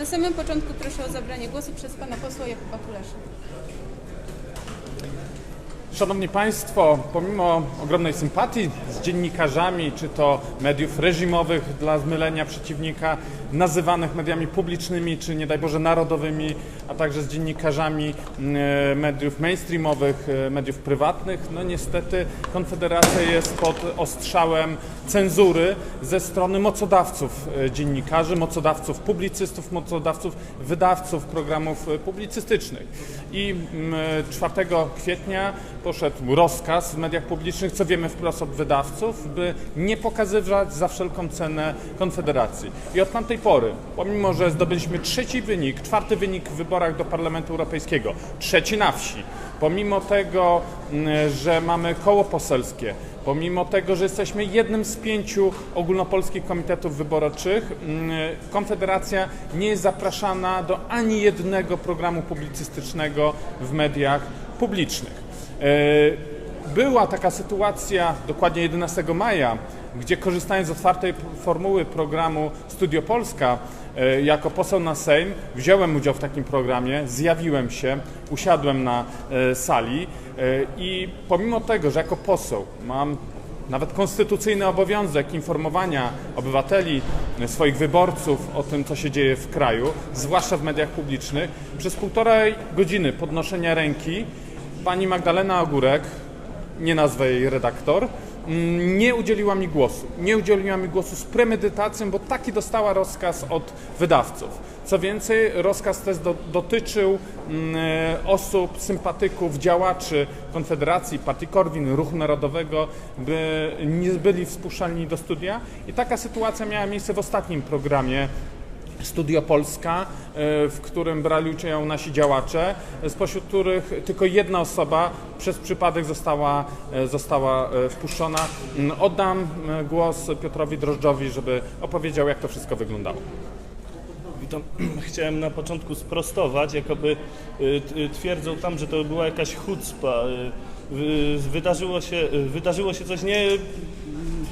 Na samym początku proszę o zabranie głosu przez pana posła Jakuba Kulesza. Szanowni Państwo, pomimo ogromnej sympatii z dziennikarzami, czy to mediów reżimowych dla zmylenia przeciwnika, nazywanych mediami publicznymi, czy nie daj Boże narodowymi, a także z dziennikarzami e, mediów mainstreamowych, e, mediów prywatnych, no niestety Konfederacja jest pod ostrzałem cenzury ze strony mocodawców e, dziennikarzy, mocodawców publicystów, mocodawców wydawców programów publicystycznych. I mm, 4 kwietnia poszedł rozkaz w mediach publicznych, co wiemy wprost od wydawców, by nie pokazywać za wszelką cenę Konfederacji. I od tamtej pory, pomimo że zdobyliśmy trzeci wynik, czwarty wynik w wyborach do Parlamentu Europejskiego, trzeci na wsi, pomimo tego, mm, że mamy koło poselskie, pomimo tego, że jesteśmy jednym z pięciu ogólnopolskich komitetów wyborczych, mm, Konfederacja nie jest zapraszana do ani jednego programu publicystycznego w mediach publicznych. E, Była taka sytuacja dokładnie 11 maja, gdzie korzystając z otwartej formuły programu Studio Polska, e, jako poseł na Sejm wziąłem udział w takim programie, zjawiłem się, usiadłem na e, sali e, i pomimo tego, że jako poseł mam nawet konstytucyjny obowiązek informowania obywateli, swoich wyborców o tym, co się dzieje w kraju, zwłaszcza w mediach publicznych, przez półtorej godziny podnoszenia ręki pani Magdalena Ogórek, nie nazwę jej redaktor, nie udzieliła mi głosu. Nie udzieliła mi głosu z premedytacją, bo taki dostała rozkaz od wydawców. Co więcej, rozkaz też do, dotyczył mm, e, osób, sympatyków, działaczy Konfederacji, Partii Korwin, Ruchu Narodowego, by nie byli wpuszczalni do studia. I taka sytuacja miała miejsce w ostatnim programie Studio Polska, e, w którym brali udział nasi działacze, spośród których tylko jedna osoba przez przypadek została, e, została e, wpuszczona. Mm, Oddam głos Piotrowi Drożdżowi, żeby opowiedział, jak to wszystko wyglądało. Witam. Chciałem na początku sprostować, jakoby twierdzą tam, że to była jakaś chucpa. Wy- Wydarzyło się, wydarzyło się coś nie,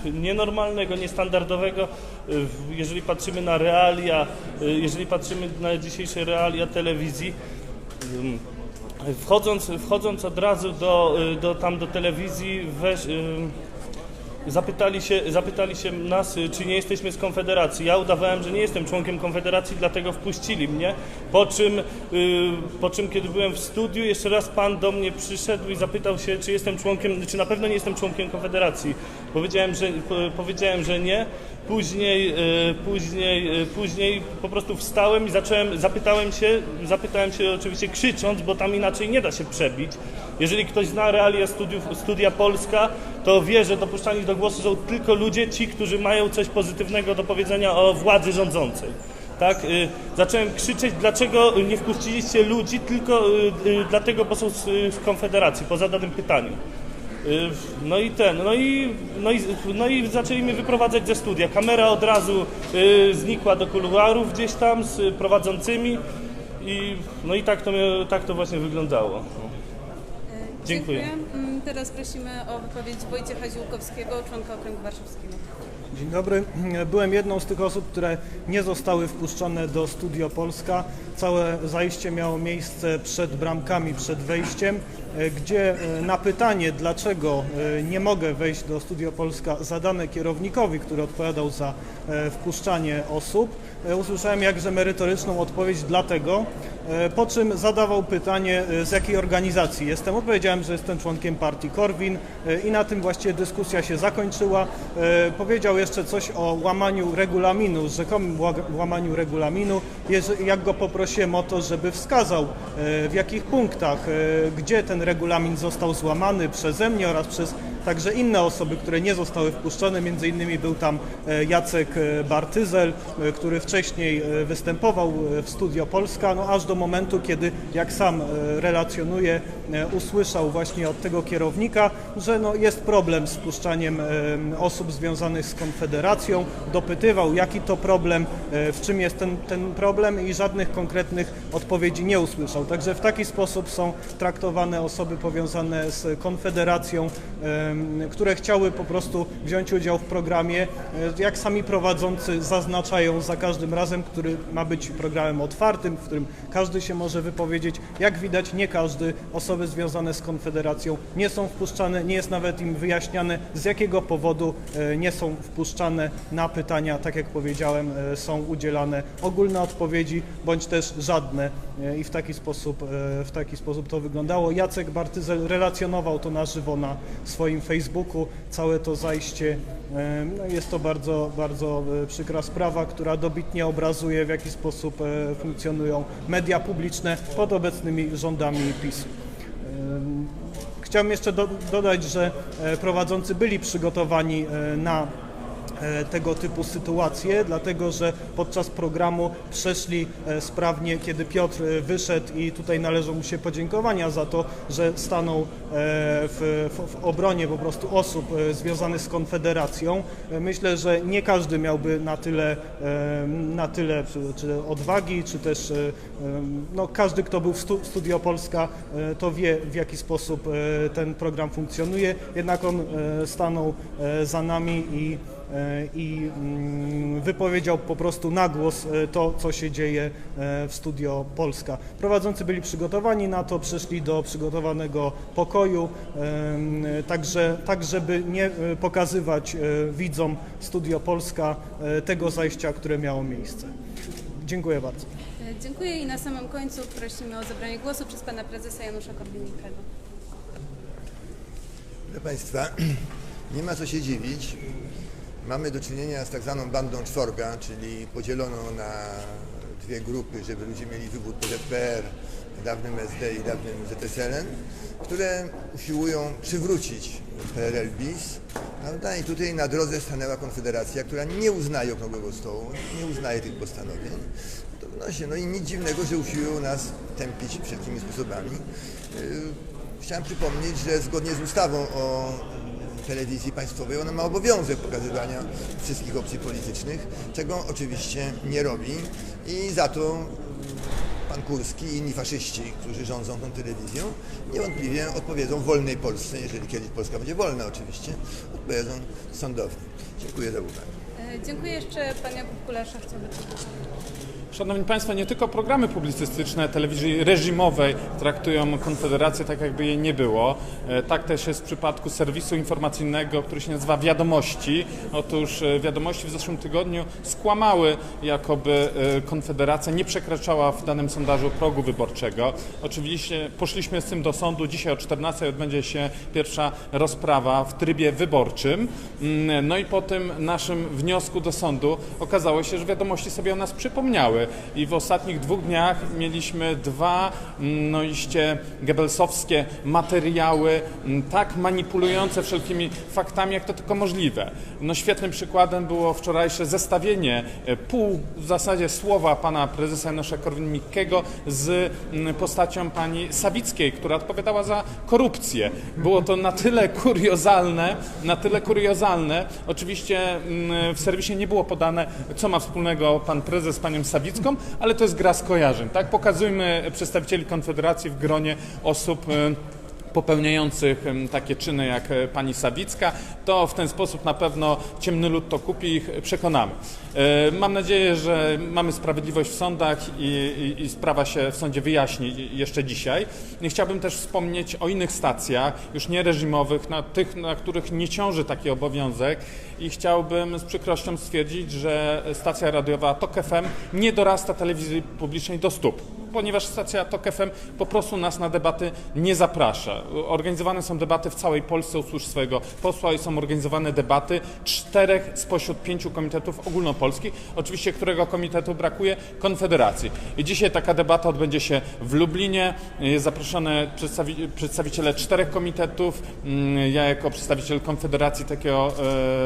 nienormalnego, niestandardowego. Jeżeli patrzymy na realia, y, jeżeli patrzymy na dzisiejsze realia telewizji, wchodząc, wchodząc od razu do, y, do, tam do telewizji, weź, Zapytali się, zapytali się nas, y, czy nie jesteśmy z Konfederacji. Ja udawałem, że nie jestem członkiem Konfederacji, dlatego wpuścili mnie. Po czym, y, po czym kiedy byłem w studiu, jeszcze raz pan do mnie przyszedł i zapytał się, czy jestem członkiem, czy na pewno nie jestem członkiem Konfederacji. Powiedziałem, że, po, powiedziałem, że nie. Później, y, później, później po prostu wstałem i zacząłem, zapytałem się, zapytałem się oczywiście krzycząc, bo tam inaczej nie da się przebić. Jeżeli ktoś zna realia studiów, studia Polska, to wie, że dopuszczani do głosu są tylko ludzie, ci, którzy mają coś pozytywnego do powiedzenia o władzy rządzącej. Tak, y, zacząłem krzyczeć, dlaczego nie wpuściliście ludzi, tylko y, y, dlatego, bo są z Konfederacji, po zadanym pytaniu. No i ten, no i, no, i, no i zaczęli mnie wyprowadzać ze studia. Kamera od razu znikła do kuluarów gdzieś tam z prowadzącymi i no i tak to, tak to właśnie wyglądało. Dziękuję. Mm, Teraz prosimy o wypowiedź Wojciecha Ziółkowskiego, członka Okręgu Warszawskiego. Dzień dobry. Byłem jedną z tych osób, które nie zostały wpuszczone do Studio Polska. Całe zajście miało miejsce przed bramkami, przed wejściem, e, gdzie e, na pytanie, dlaczego e, nie mogę wejść do Studio Polska, zadane kierownikowi, który odpowiadał za wpuszczanie osób, usłyszałem jakże merytoryczną odpowiedź dlatego, e, po czym zadawał pytanie, e, z jakiej organizacji jestem. Odpowiedziałem, że jestem członkiem partii Korwin e, i na tym właściwie dyskusja się zakończyła. E, Powiedział jeszcze coś o łamaniu regulaminu, rzekomym ła- łamaniu regulaminu. Jak go poprosiłem o to, żeby wskazał e, w jakich punktach, e, gdzie ten regulamin został złamany przeze mnie oraz przez także inne osoby, które nie zostały wpuszczone. Między innymi był tam e, Jacek e, Bartyzel, e, który wcześniej występował w Studio Polska, no aż do momentu, kiedy, jak sam relacjonuje, usłyszał właśnie od tego kierownika, że no, jest problem z wpuszczaniem e, osób związanych z Konfederacją. Dopytywał, jaki to problem, w czym jest ten, ten problem i żadnych konkretnych odpowiedzi nie usłyszał. Także w taki sposób są traktowane osoby powiązane z Konfederacją. Które chciały po prostu wziąć udział w programie, e, jak sami prowadzący zaznaczają za każdym razem, który ma być programem otwartym, w którym każdy się może wypowiedzieć. Jak widać, nie każdy, osoby związane z Konfederacją nie są wpuszczane, nie jest nawet im wyjaśniane, z jakiego powodu e, nie są wpuszczane na pytania, tak jak powiedziałem, e, są udzielane ogólne odpowiedzi, bądź też żadne i w taki sposób, w taki sposób to wyglądało. Jacek Bartyzel relacjonował to na żywo na swoim Facebooku, całe to zajście. No jest to bardzo, bardzo e, przykra sprawa, która dobitnie obrazuje w jaki sposób e, funkcjonują media publiczne pod obecnymi rządami PiSu. Em, Chciałem jeszcze do, dodać, że e, prowadzący byli przygotowani na tego typu sytuacje, dlatego że podczas programu przeszli e, sprawnie, kiedy Piotr e, wyszedł i tutaj należą mu się podziękowania za to, że stanął e, w, w, w obronie po prostu osób e, związanych z Konfederacją. E, Myślę, że nie każdy miałby na tyle, e, na tyle czy, odwagi, czy też e, no, każdy, kto był w stu, Studio Polska, e, to wie w jaki sposób e, ten program funkcjonuje. Jednak on e, stanął e, za nami i e, i mm, wypowiedział po prostu na głos e, to, co się dzieje e, w Studio Polska. Prowadzący byli przygotowani na to, przyszli do przygotowanego pokoju, także tak, żeby nie e, pokazywać widzom Studio Polska tego zajścia, które miało miejsce. Dziękuję bardzo. Dziękuję i na samym końcu prosimy o zabranie głosu przez pana prezesa Janusza Korwin-Mikkego. Proszę Państwa, nie ma co się dziwić. Mamy do czynienia z tak zwaną bandą czworga, czyli podzieloną na dwie grupy, żeby ludzie mieli wybór PZPR, dawnym SD i dawnym ZSL-em, które usiłują przywrócić PRL bis. Prawda? I tutaj na drodze stanęła Konfederacja, która nie uznaje okrągłego stołu, nie uznaje tych postanowień. To wnosi, no i nic dziwnego, że usiłują nas tępić wszelkimi sposobami. Yy, Chciałem przypomnieć, że zgodnie z ustawą o telewizji państwowej ona ma obowiązek pokazywania wszystkich opcji politycznych, czego oczywiście nie robi i za to pan Kurski i inni faszyści, którzy rządzą tą telewizją, niewątpliwie odpowiedzą wolnej Polsce, jeżeli kiedyś Polska będzie wolna oczywiście, odpowiedzą sądownie. Dziękuję za uwagę. E, Dziękuję jeszcze pan Jakub dodać. Szanowni Państwo, nie tylko programy publicystyczne telewizji reżimowej traktują Konfederację tak, jakby jej nie było. E, Tak też jest w przypadku serwisu informacyjnego, który się nazywa Wiadomości. Otóż e, Wiadomości w zeszłym tygodniu skłamały, jakoby e, Konfederacja nie przekraczała w danym sondażu progu wyborczego. Oczywiście poszliśmy z tym do sądu. Dzisiaj o 14 odbędzie się pierwsza rozprawa w trybie wyborczym. Mm, No i po tym naszym wniosku do sądu okazało się, że Wiadomości sobie o nas przypomniały i w ostatnich dwóch dniach mieliśmy dwa mm, no iście gebelsowskie materiały, mm, tak manipulujące wszelkimi faktami, jak to tylko możliwe. No świetnym przykładem było wczorajsze zestawienie e, pół w zasadzie słowa pana prezesa Janusza Korwin-Mikkego z mm, postacią pani Sawickiej, która odpowiadała za korupcję. Było to na tyle kuriozalne, na tyle kuriozalne. Oczywiście w serwisie nie było podane, co ma wspólnego pan prezes z panią Sawicką, ale to jest gra skojarzeń. Tak? Pokazujmy przedstawicieli Konfederacji w gronie osób y, popełniających takie czyny jak e, pani Sawicka, to w ten sposób na pewno ciemny lud to kupi i ich przekonamy. E, Mam nadzieję, że mamy sprawiedliwość w sądach i, i, i sprawa się w sądzie wyjaśni jeszcze dzisiaj. Chciałbym też wspomnieć o innych stacjach, już nie reżimowych, na tych, na których nie ciąży taki obowiązek i chciałbym z przykrością stwierdzić, że stacja radiowa TOK FM nie dorasta telewizji publicznej do stóp ponieważ stacja TOK FM po prostu nas na debaty nie zaprasza. Organizowane są debaty w całej Polsce, usłysz swojego posła i są organizowane debaty czterech spośród pięciu komitetów ogólnopolskich, oczywiście którego komitetu brakuje? Konfederacji. I dzisiaj taka debata odbędzie się w Lublinie. Jest zaproszone przedstawi przedstawiciele czterech komitetów. Mm, Ja jako przedstawiciel Konfederacji takiego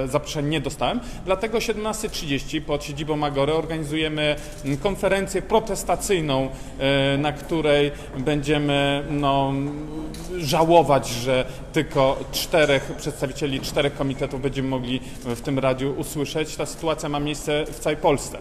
e, zaproszenia nie dostałem. Dlatego 17.30 pod siedzibą Agory organizujemy mm, konferencję protestacyjną na której będziemy no, żałować, że tylko czterech przedstawicieli czterech komitetów będziemy mogli w tym radiu usłyszeć. Ta sytuacja ma miejsce w całej Polsce.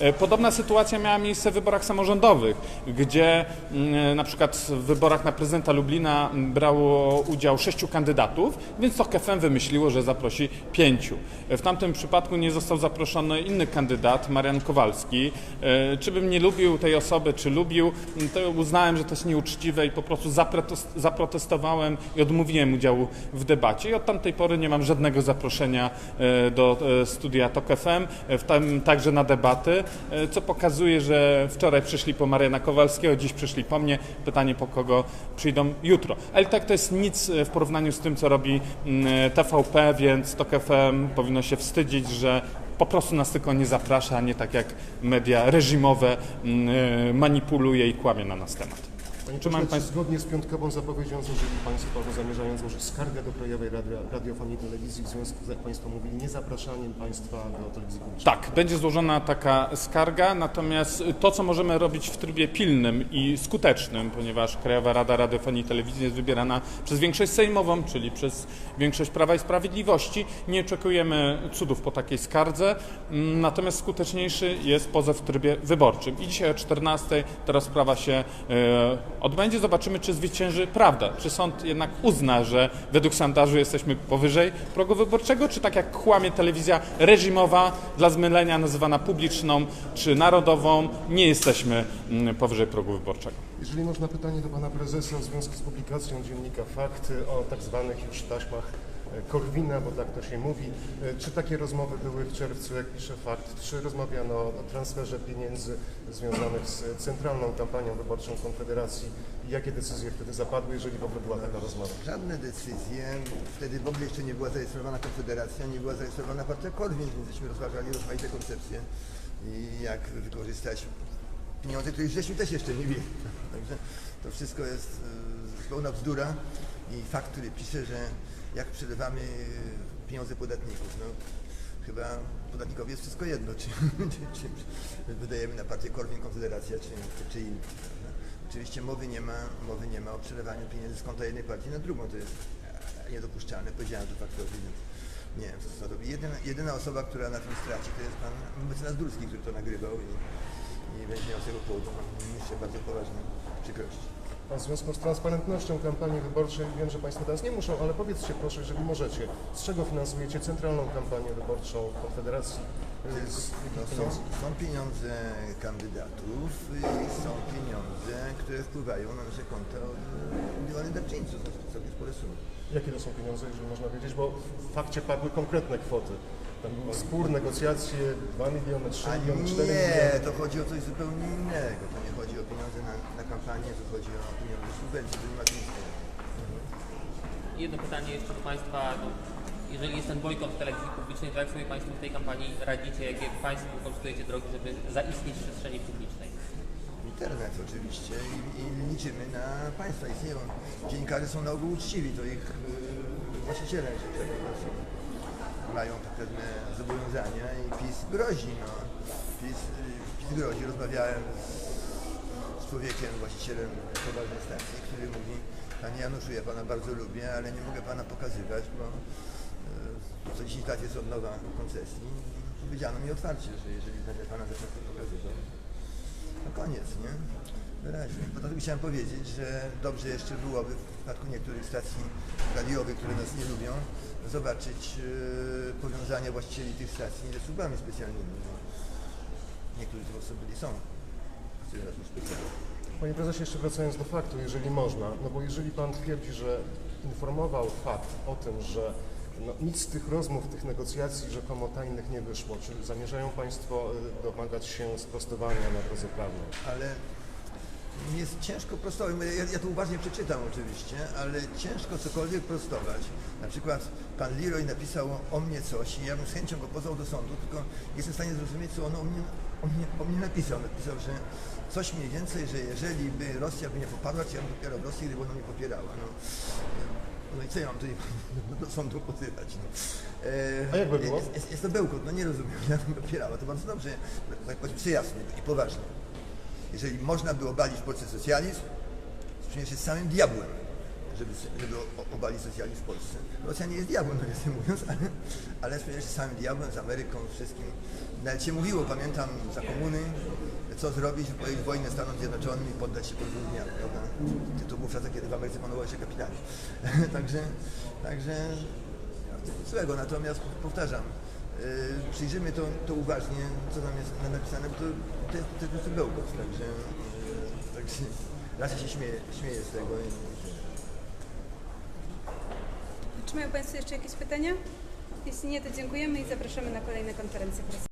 E, Podobna sytuacja miała miejsce w wyborach samorządowych, gdzie mm, na przykład w wyborach na prezydenta Lublina brało udział sześciu kandydatów, więc to KFM wymyśliło, że zaprosi pięciu. E, W tamtym przypadku nie został zaproszony inny kandydat, Marian Kowalski. E, Czy bym nie lubił tej osoby, czy lubił, m, to uznałem, że to jest nieuczciwe i po prostu zaprotes- zaprotestowałem i odmówiłem udziału w debacie. I od tamtej pory nie mam żadnego zaproszenia e, do e, studia TOK FM, e, także na debaty, co pokazuje, że wczoraj przyszli po Mariana Kowalskiego, dziś przyszli po mnie. Pytanie, po kogo przyjdą jutro. Ale tak to jest nic w porównaniu z tym, co robi mm, TVP, więc TOK FM powinno się wstydzić, że po prostu nas tylko nie zaprasza, a nie tak jak media reżimowe mm, e, manipuluje i kłamie na nas temat. Panie Czy pośle, mam czy państw- zgodnie z piątkową zapowiedzią złożyli Państwo albo zamierzają złożyć skargę do Krajowej Radio, Radiofonii i Telewizji w związku z, jak Państwo mówili, niezapraszaniem Państwa do telewizji publicznej? Tak, będzie złożona taka skarga, natomiast to, co możemy robić w trybie pilnym i skutecznym, ponieważ Krajowa Rada Radiofonii i Telewizji jest wybierana przez większość sejmową, czyli przez większość Prawa i Sprawiedliwości, nie oczekujemy cudów po takiej skardze, mm, natomiast skuteczniejszy jest pozew w trybie wyborczym. I dzisiaj o 14 ta rozprawa się e, odbędzie. Zobaczymy, czy zwycięży prawda. Czy sąd jednak uzna, że według sondażu jesteśmy powyżej progu wyborczego, czy tak jak kłamie telewizja reżimowa, dla zmylenia nazywana publiczną czy narodową, nie jesteśmy mm, powyżej progu wyborczego. Jeżeli można pytanie do Pana Prezesa w związku z publikacją dziennika Fakty o tak zwanych już taśmach Korwina, bo tak to się mówi. E, Czy takie rozmowy były w czerwcu, jak pisze Fakt? Czy rozmawiano o transferze pieniędzy związanych z centralną kampanią wyborczą Konfederacji? I jakie decyzje wtedy zapadły, jeżeli w ogóle była taka rozmowa? Żadne decyzje. Wtedy w ogóle jeszcze nie była zarejestrowana Konfederacja, nie była zarejestrowana partia Korwin, więc żeśmy rozważali rozmaite koncepcje i jak wykorzystać pieniądze, których żeśmy też jeszcze nie mieli. Także to wszystko jest e, zupełna bzdura i fakt, który pisze, że jak przelewamy pieniądze podatników, no chyba podatnikowi jest wszystko jedno, czy, czy, czy wydajemy na partię Korwin, Konfederacja, czy, czy, prawda? Oczywiście mowy nie ma, mowy nie ma o przelewaniu pieniędzy z konta jednej partii na drugą, to jest e, niedopuszczalne, powiedziałem to faktowi, więc nie wiem, co to robi. Jedyna, jedyna osoba, która na tym straci, to jest pan mecenas Durski, który to nagrywał i, i będzie miał z tego powodu jeszcze bardzo poważne przykrości. A w związku z transparentnością kampanii wyborczej, wiem, że Państwo teraz nie muszą, ale powiedzcie proszę, jeżeli możecie, z czego finansujecie centralną kampanię wyborczą Konfederacji? Z No, są, są pieniądze kandydatów i są pieniądze, które wpływają na nasze konta od indywidualnych darczyńców, to są całkiem spore sumy. Jakie to są pieniądze, jeżeli można wiedzieć, bo w fakcie padły konkretne kwoty. Tam był spór, negocjacje, 2 miliony, 3 A miliony, 4 nie, miliony. to chodzi o coś zupełnie innego. To nie chodzi o pieniądze na, na kampanię, to chodzi o pieniądze subwencji, to nie ma nic. Jedno pytanie jeszcze do Państwa. No, jeżeli jest ten bojkot w telewizji publicznej, to jak sobie Państwo w tej kampanii radzicie? Jakie Państwo konstruujecie drogi, żeby zaistnieć w przestrzeni publicznej? Internet oczywiście i, i liczymy na Państwa. Istnieją, dziennikarze są na ogół uczciwi, to ich yy, właściciele, że tak powiem, mają pewne zobowiązania i PiS grozi. No. PiS, PiS grozi. Rozmawiałem z, z człowiekiem, właścicielem poważnej stacji, który mówi, Panie Januszu, ja Pana bardzo lubię, ale nie mogę Pana pokazywać, bo yy, co 10 lat jest odnowa koncesji. Powiedziano mi otwarcie, że jeżeli będę Pana zaczął pokazywał, no koniec, nie? Wyraźnie. Poza tym chciałem powiedzieć, że dobrze jeszcze byłoby przypadku niektórych stacji radiowych, które nas nie lubią, zobaczyć e, powiązania właścicieli tych stacji ze służbami specjalnymi. Niektórzy z osób byli są w specjalnych. Panie prezesie, jeszcze wracając do faktu, jeżeli można, no bo jeżeli pan twierdzi, że informował fakt o tym, że no, nic z tych rozmów, tych negocjacji rzekomo tajnych nie wyszło, czy zamierzają państwo y, domagać się sprostowania na drodze prawnej? ale jest ciężko prostować. Ja, ja to uważnie przeczytam oczywiście, ale ciężko cokolwiek prostować. Na przykład pan Leroy napisał o mnie coś i ja bym z chęcią go pozwał do sądu, tylko jestem w stanie zrozumieć, co on o mnie, o mnie, o mnie napisał. Napisał, że coś mniej więcej, że jeżeli by Rosja by nie poparła, to ja bym popierał Rosję, gdyby ona mnie popierała. No, no i co ja mam tutaj do sądu pozywać? No. E, A jakby było? Jest, jest, jest to bełkot, no nie rozumiem, ja bym popierała, to bardzo dobrze, tak powiem przyjasnie i poważnie. Jeżeli można by obalić w Polsce socjalizm, przecież jest samym diabłem, żeby, żeby obalić socjalizm w Polsce. Rosja nie jest diabłem, nawiasem mówiąc, ale, ale przecież jest samym diabłem, z Ameryką, z wszystkim. Nawet się mówiło, pamiętam, za komuny, co zrobić, wypowiedzieć wojnę Stanom Zjednoczonym i poddać się po dwóch dniach, prawda? To był w czasach, kiedy w Ameryce panował jeszcze kapitalizm. także, także złego, natomiast powtarzam, przyjrzymy to, to uważnie, co tam jest na- napisane, bo to, to jest to jest po także, yy, się śmieję z tego. I, Czy mają Państwo jeszcze jakieś pytania? Jeśli nie, to dziękujemy i zapraszamy na kolejne konferencje prasowe.